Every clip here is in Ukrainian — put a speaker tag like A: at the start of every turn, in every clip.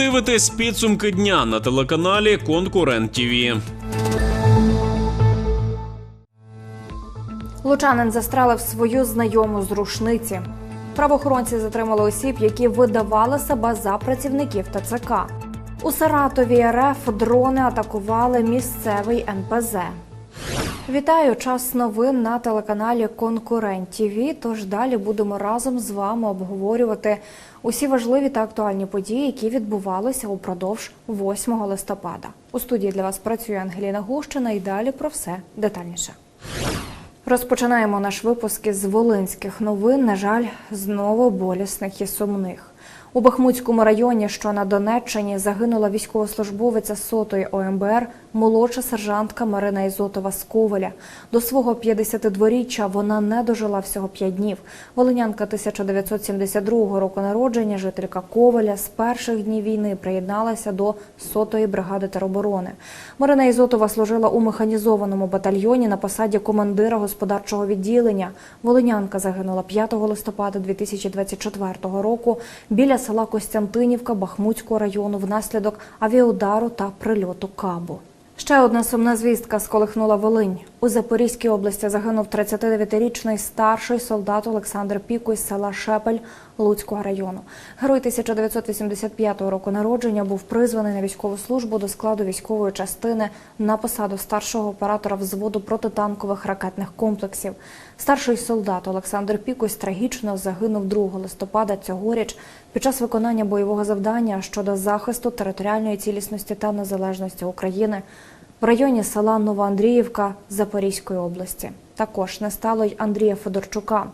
A: дивитесь підсумки дня на телеканалі Конкурент ТІВІ.
B: Лучанин застрелив свою знайому з рушниці. Правоохоронці затримали осіб, які видавали себе за працівників ТЦК. У Саратові РФ дрони атакували місцевий НПЗ. Вітаю! Час новин на телеканалі Конкурент ТІВІ. Тож далі будемо разом з вами обговорювати усі важливі та актуальні події, які відбувалися упродовж 8 листопада. У студії для вас працює Ангеліна Гущина і далі про все детальніше. Розпочинаємо наш випуск із волинських новин. На жаль, знову болісних і сумних. У Бахмутському районі, що на Донеччині, загинула військовослужбовиця сотої ОМБР, молодша сержантка Марина Ізотова з Ковеля. До свого 52-річчя вона не дожила всього 5 днів. Волинянка 1972 року народження, жителька Ковеля, з перших днів війни приєдналася до сотої бригади тероборони. Марина Ізотова служила у механізованому батальйоні на посаді командира господарчого відділення. Волинянка загинула 5 листопада 2024 року біля села Костянтинівка Бахмутського району внаслідок авіаудару та прильоту кабу. Ще одна сумна звістка сколихнула Волинь. У Запорізькій області загинув 39-річний старший солдат Олександр Піку із села Шепель Луцького району. Герой 1985 року народження був призваний на військову службу до складу військової частини на посаду старшого оператора взводу протитанкових ракетних комплексів. Старший солдат Олександр Пікось трагічно загинув 2 листопада цьогоріч під час виконання бойового завдання щодо захисту територіальної цілісності та незалежності України в районі села Новоандріївка Запорізької області. Також не стало й Андрія Федорчука.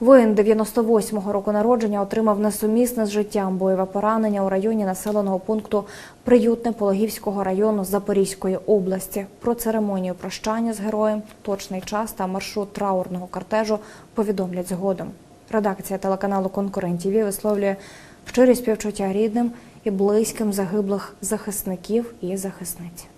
B: Воїн 98-го року народження отримав несумісне з життям бойове поранення у районі населеного пункту Приютне Пологівського району Запорізької області. Про церемонію прощання з героєм, точний час та маршрут траурного кортежу повідомлять згодом. Редакція телеканалу Конкурент ТІВІ висловлює щирі співчуття рідним і близьким загиблих захисників і захисниць.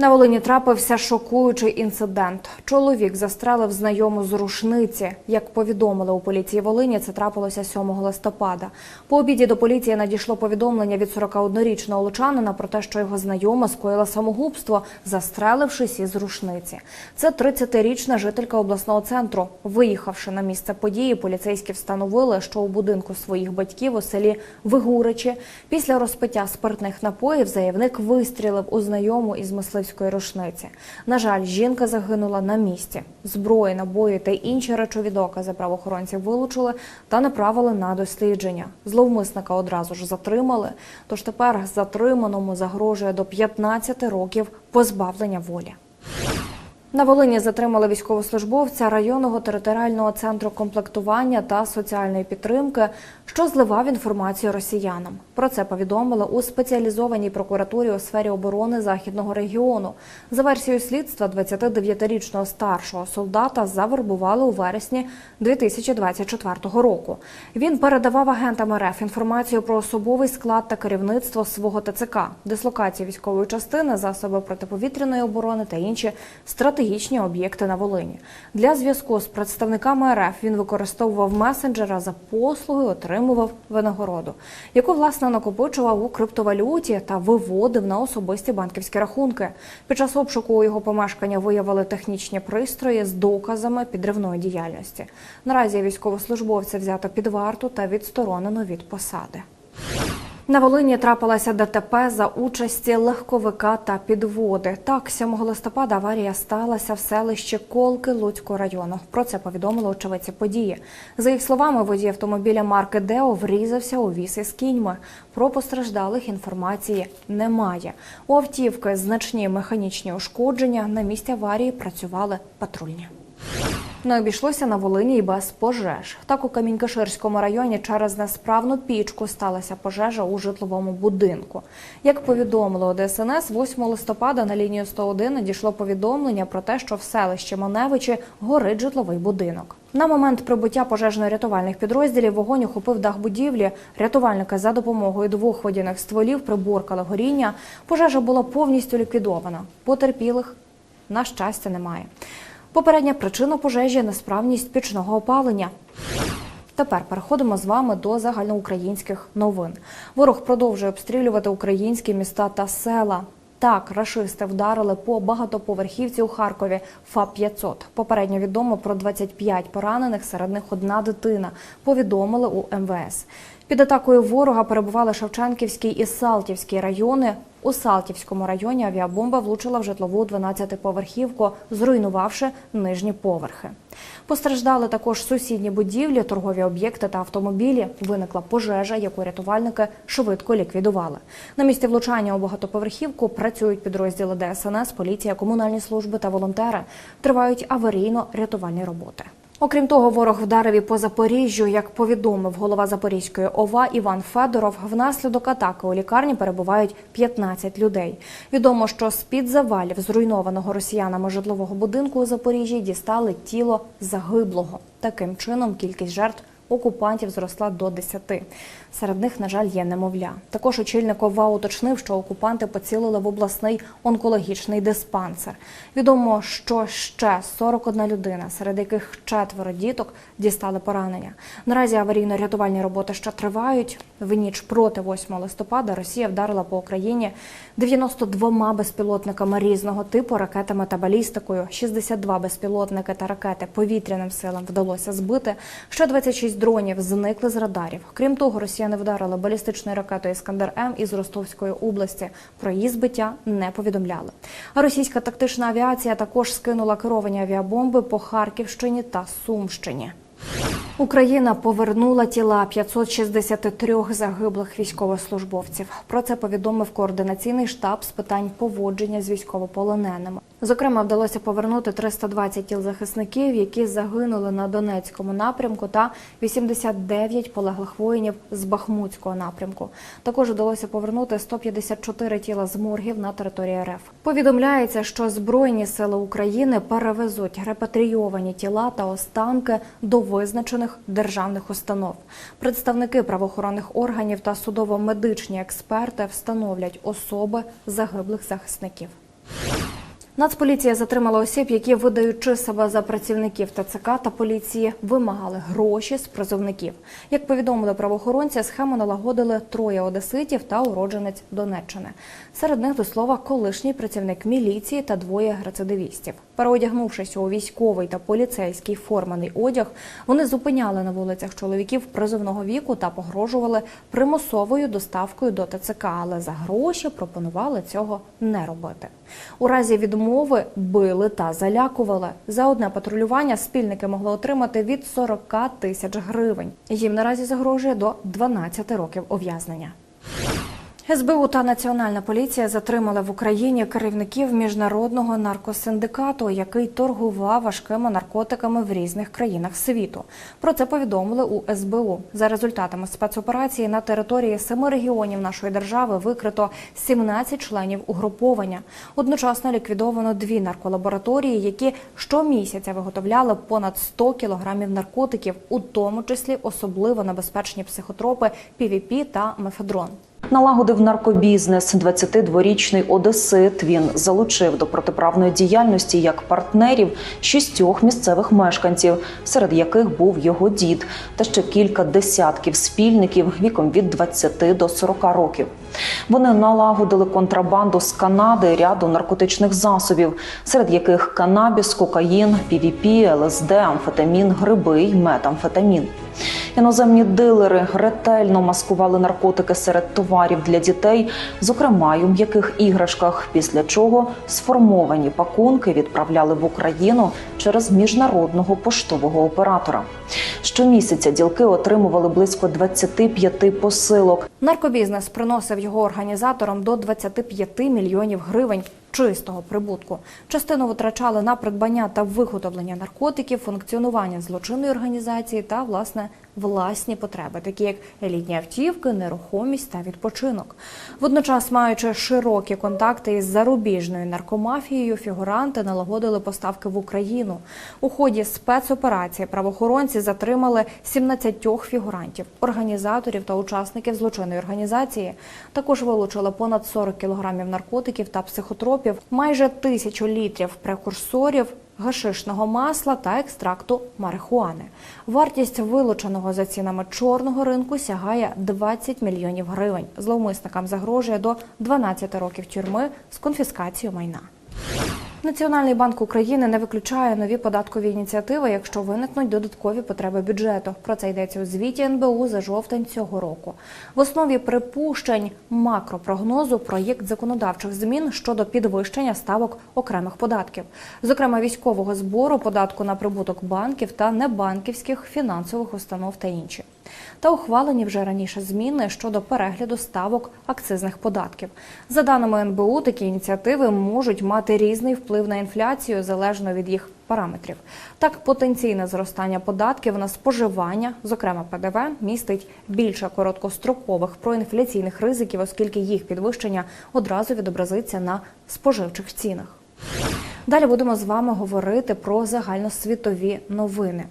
B: На Волині трапився шокуючий інцидент. Чоловік застрелив знайому з рушниці. Як повідомили у поліції Волині, це трапилося 7 листопада. По обіді до поліції надійшло повідомлення від 41-річного лучанина про те, що його знайома скоїла самогубство, застрелившись із рушниці. Це 30-річна жителька обласного центру. Виїхавши на місце події, поліцейські встановили, що у будинку своїх батьків у селі Вигуричі після розпиття спиртних напоїв заявник вистрілив у знайому із мисливської рушниці. На жаль, жінка загинула на місці. Зброї, набої та інші речові докази правоохоронців вилучили та направили на дослідження. Зловмисника одразу ж затримали. Тож тепер затриманому загрожує до 15 років позбавлення волі. На Волині затримали військовослужбовця районного територіального центру комплектування та соціальної підтримки, що зливав інформацію росіянам. Про це повідомили у спеціалізованій прокуратурі у сфері оборони західного регіону. За версією слідства, 29-річного старшого солдата завербували у вересні 2024 року. Він передавав агентам РФ інформацію про особовий склад та керівництво свого ТЦК, дислокацію військової частини, засоби протиповітряної оборони та інші стратегічні об'єкти на Волині. Для зв'язку з представниками РФ він використовував месенджера за послуги, отримував винагороду, яку власне накопичував у криптовалюті та виводив на особисті банківські рахунки. Під час обшуку у його помешкання виявили технічні пристрої з доказами підривної діяльності. Наразі військовослужбовця взято під варту та відсторонено від посади. На Волині трапилася ДТП за участі легковика та підводи. Так, 7 листопада аварія сталася в селищі Колки Луцького району. Про це повідомили очевидці події. За їх словами, водій автомобіля марки Део врізався у віз із кіньми. Про постраждалих інформації немає. У автівки значні механічні ушкодження. На місці аварії працювали патрульні. Не обійшлося на Волині і без пожеж. Так у Камінькаширському районі через несправну пічку сталася пожежа у житловому будинку. Як повідомило ДСНС, 8 листопада на лінію 101 надійшло повідомлення про те, що в селищі Маневичі горить житловий будинок. На момент прибуття пожежно-рятувальних підрозділів вогонь охопив дах будівлі. Рятувальники за допомогою двох водяних стволів приборкали горіння. Пожежа була повністю ліквідована. Потерпілих на щастя немає. Попередня причина пожежі несправність пічного опалення. Тепер переходимо з вами до загальноукраїнських новин. Ворог продовжує обстрілювати українські міста та села. Так, рашисти вдарили по багатоповерхівці у Харкові ФАП-500. Попередньо відомо про 25 поранених, серед них одна дитина. Повідомили у МВС. Під атакою ворога перебували Шевченківський і Салтівський райони. У Салтівському районі авіабомба влучила в житлову 12-поверхівку, зруйнувавши нижні поверхи. Постраждали також сусідні будівлі, торгові об'єкти та автомобілі. Виникла пожежа, яку рятувальники швидко ліквідували. На місці влучання у багатоповерхівку працюють підрозділи ДСНС, поліція, комунальні служби та волонтери. Тривають аварійно-рятувальні роботи. Окрім того, ворог вдарив і по Запоріжжю. Як повідомив голова Запорізької ОВА Іван Федоров, внаслідок атаки у лікарні перебувають 15 людей. Відомо, що з під завалів зруйнованого росіянами житлового будинку у Запоріжжі дістали тіло загиблого. Таким чином, кількість жертв окупантів зросла до 10. Серед них, на жаль, є немовля. Також очільник ОВА уточнив, що окупанти поцілили в обласний онкологічний диспансер. Відомо, що ще 41 людина, серед яких четверо діток дістали поранення. Наразі аварійно-рятувальні роботи ще тривають. В ніч проти 8 листопада Росія вдарила по Україні 92 безпілотниками різного типу, ракетами та балістикою. 62 безпілотники та ракети повітряним силам вдалося збити. Ще 26 дронів зникли з радарів. Крім того, росіяни вдарили балістичною ракетою Іскандер М із Ростовської області. Про її збиття не повідомляли. А російська тактична авіація також скинула керовані авіабомби по Харківщині та Сумщині. Україна повернула тіла 563 загиблих військовослужбовців. Про це повідомив координаційний штаб з питань поводження з військовополоненими. Зокрема, вдалося повернути 320 тіл захисників, які загинули на Донецькому напрямку, та 89 полеглих воїнів з Бахмутського напрямку. Також вдалося повернути 154 тіла з моргів на території РФ. Повідомляється, що Збройні сили України перевезуть репатрійовані тіла та останки до визначених державних установ. Представники правоохоронних органів та судово-медичні експерти встановлять особи загиблих захисників. Нацполіція затримала осіб, які, видаючи себе за працівників ТЦК та поліції, вимагали гроші з призовників. Як повідомили правоохоронці, схему налагодили троє одеситів та уродженець Донеччини. Серед них, до слова, колишній працівник міліції та двоє рецидивістів. Переодягнувшись у військовий та поліцейський форманий одяг, вони зупиняли на вулицях чоловіків призовного віку та погрожували примусовою доставкою до ТЦК, але за гроші пропонували цього не робити. У разі відмови били та залякували. За одне патрулювання спільники могли отримати від 40 тисяч гривень. Їм наразі загрожує до 12 років ув'язнення. СБУ та Національна поліція затримали в Україні керівників міжнародного наркосиндикату, який торгував важкими наркотиками в різних країнах світу. Про це повідомили у СБУ. За результатами спецоперації на території семи регіонів нашої держави викрито 17 членів угруповання. Одночасно ліквідовано дві нарколабораторії, які щомісяця виготовляли понад 100 кілограмів наркотиків, у тому числі особливо небезпечні психотропи ПВП та мефедрон.
C: Налагодив наркобізнес 22-річний одесит. Він залучив до протиправної діяльності як партнерів шістьох місцевих мешканців, серед яких був його дід, та ще кілька десятків спільників віком від 20 до 40 років. Вони налагодили контрабанду з Канади ряду наркотичних засобів, серед яких канабіс, кокаїн, ПВП, ЛСД, амфетамін, гриби й метамфетамін. Іноземні дилери ретельно маскували наркотики серед товарів для дітей, зокрема й у м'яких іграшках, після чого сформовані пакунки відправляли в Україну через міжнародного поштового оператора. Щомісяця ділки отримували близько 25 посилок.
B: Наркобізнес приносив його організаторам до 25 мільйонів гривень чистого прибутку. Частину витрачали на придбання та виготовлення наркотиків, функціонування злочинної організації та власне власні потреби, такі як елітні автівки, нерухомість та відпочинок. Водночас, маючи широкі контакти із зарубіжною наркомафією, фігуранти налагодили поставки в Україну. У ході спецоперації правоохоронці затримали 17 фігурантів, організаторів та учасників злочинної організації. Також вилучили понад 40 кілограмів наркотиків та психотропів, майже тисячу літрів прекурсорів. Гашишного масла та екстракту марихуани. Вартість вилученого за цінами чорного ринку сягає 20 мільйонів гривень. Зловмисникам загрожує до 12 років тюрми з конфіскацією майна. Національний банк України не виключає нові податкові ініціативи, якщо виникнуть додаткові потреби бюджету. Про це йдеться у звіті НБУ за жовтень цього року. В основі припущень макропрогнозу проєкт законодавчих змін щодо підвищення ставок окремих податків, зокрема військового збору, податку на прибуток банків та небанківських фінансових установ та інші. Та ухвалені вже раніше зміни щодо перегляду ставок акцизних податків. За даними НБУ, такі ініціативи можуть мати різний вплив на інфляцію залежно від їх параметрів. Так, потенційне зростання податків на споживання, зокрема ПДВ, містить більше короткострокових проінфляційних ризиків, оскільки їх підвищення одразу відобразиться на споживчих цінах. Далі будемо з вами говорити про загальносвітові новини.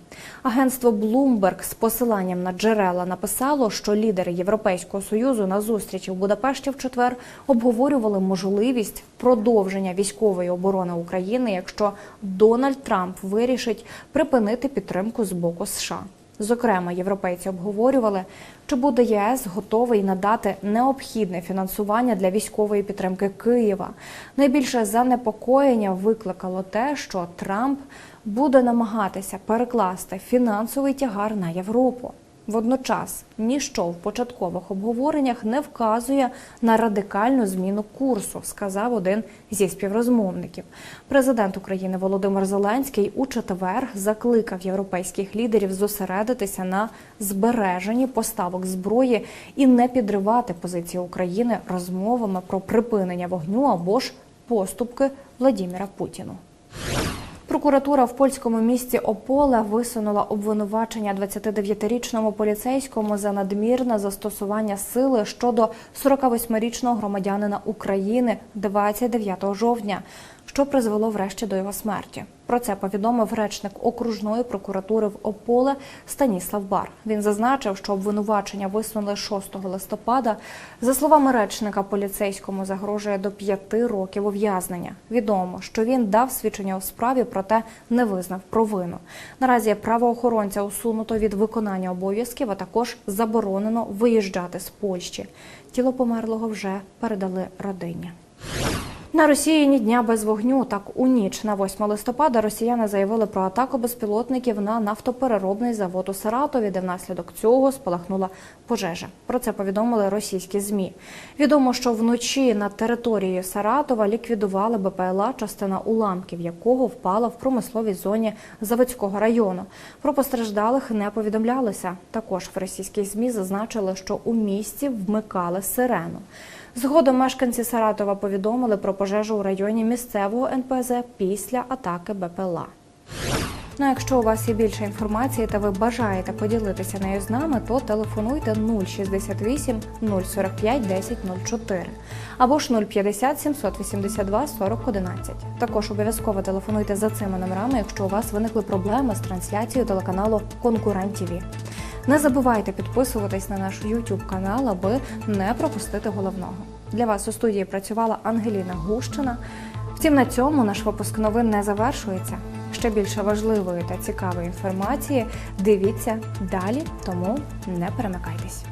B: Агентство Bloomberg з посиланням на джерела написало, що лідери Європейського союзу на зустрічі в Будапешті в четвер обговорювали можливість продовження військової оборони України, якщо Дональд Трамп вирішить припинити підтримку з боку США. Зокрема, європейці обговорювали, чи буде ЄС готовий надати необхідне фінансування для військової підтримки Києва. Найбільше занепокоєння викликало те, що Трамп буде намагатися перекласти фінансовий тягар на Європу. Водночас ніщо в початкових обговореннях не вказує на радикальну зміну курсу, сказав один зі співрозмовників. Президент України Володимир Зеленський у четвер закликав європейських лідерів зосередитися на збереженні поставок зброї і не підривати позиції України розмовами про припинення вогню або ж поступки Владіміра Путіну. Прокуратура в польському місті Ополе висунула обвинувачення 29-річному поліцейському за надмірне застосування сили щодо 48-річного громадянина України 29 жовтня, що призвело врешті до його смерті. Про це повідомив речник окружної прокуратури в Ополе Станіслав Бар. Він зазначив, що обвинувачення висунули 6 листопада. За словами речника, поліцейському загрожує до п'яти років ув'язнення. Відомо, що він дав свідчення у справі, проте не визнав провину. Наразі правоохоронця усунуто від виконання обов'язків, а також заборонено виїжджати з Польщі. Тіло померлого вже передали родині. На Росії ні дня без вогню. Так у ніч на 8 листопада росіяни заявили про атаку безпілотників на нафтопереробний завод у Саратові, де внаслідок цього спалахнула пожежа. Про це повідомили російські змі. Відомо, що вночі на території Саратова ліквідували БПЛА, частина уламків якого впала в промисловій зоні Заводського району. Про постраждалих не повідомлялося. Також в російських змі зазначили, що у місті вмикали сирену. Згодом мешканці Саратова повідомили про пожежу у районі місцевого НПЗ після атаки БПЛА. Ну, якщо у вас є більше інформації та ви бажаєте поділитися нею з нами, то телефонуйте 068 045 10 04 або ж 050 782 40 11. Також обов'язково телефонуйте за цими номерами, якщо у вас виникли проблеми з трансляцією телеканалу Конкурент ТІВІ. Не забувайте підписуватись на наш YouTube канал, аби не пропустити головного. Для вас у студії працювала Ангеліна Гущина. Втім, на цьому наш випуск новин не завершується. Ще більше важливої та цікавої інформації дивіться далі, тому не перемикайтесь.